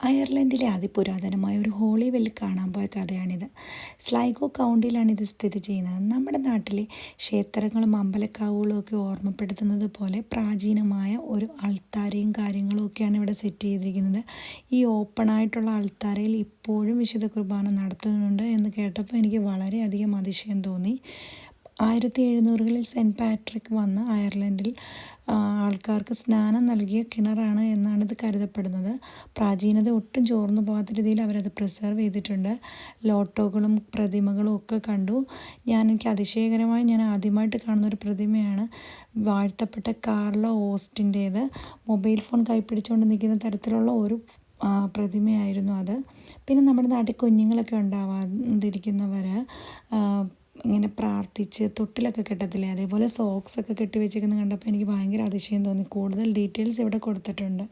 അയർലൻഡിലെ അതിപുരാതനമായ ഒരു holy well കാണാൻ പോയ കഥയാണിത്. സ്ലൈഗോ കൗണ്ടിയിലാണ് ഇത് സ്ഥിതി ചെയ്യുന്നത്. നമ്മുടെ നാട്ടിലെ ക്ഷേത്രങ്ങളും അമ്പലക്കാവുകളും ഒക്കെ ഓർമ്മപ്പെടുത്തുന്നത് പോലെ പ്രാചീനമായ ഒരു അൾത്താരയും കാര്യങ്ങളും ഒക്കെയാണ് ഇവിടെ സെറ്റ് ചെയ്തിരിക്കുന്നത്. ഈ ഓപ്പൺ ആയിട്ടുള്ള അൾത്താരയിൽ ഇപ്പോഴും വിശുദ്ധ കുർബാന നടത്തുന്നുണ്ട് എന്ന് കേട്ടപ്പോൾ എനിക്ക് വളരെയധികം അതിശയം തോന്നി. ആയിരത്തി എഴുന്നൂറുകളിൽ സെന്റ് പാട്രിക് വന്ന് അയർലൻഡിൽ ആൾക്കാർക്ക് സ്നാനം നൽകിയ കിണറാണ് എന്നാണ് ഇത് കരുതപ്പെടുന്നത്. പ്രാചീനത ഒട്ടും ചോർന്നു പോകാത്ത രീതിയിൽ അവരത് പ്രിസർവ് ചെയ്തിട്ടുണ്ട്. ലോട്ടോകളും പ്രതിമകളും ഒക്കെ കണ്ടു. ഞാൻ എനിക്ക് അതിശയകരമായി ഞാൻ ആദ്യമായിട്ട് കാണുന്ന ഒരു പ്രതിമയാണ് വാഴ്ത്തപ്പെട്ട കാർലോ ഓസ്റ്റിന്റേത്. മൊബൈൽ ഫോൺ കൈപ്പിടിച്ചുകൊണ്ട് നിൽക്കുന്ന തരത്തിലുള്ള ഒരു പ്രതിമയായിരുന്നു അത്. പിന്നെ നമ്മുടെ നാട്ടിൽ കുഞ്ഞുങ്ങളൊക്കെ ഉണ്ടാവാതിരിക്കുന്നവർ ഇങ്ങനെ പ്രാർത്ഥിച്ച് തൊട്ടിലൊക്കെ കെട്ടത്തില്ലേ? അതേപോലെ സോക്സൊക്കെ കെട്ടി വെച്ചേക്കുന്നത് കണ്ടപ്പോൾ എനിക്ക് ഭയങ്കര അതിശയം തോന്നി. കൂടുതൽ ഡീറ്റെയിൽസ് ഇവിടെ കൊടുത്തിട്ടുണ്ട്.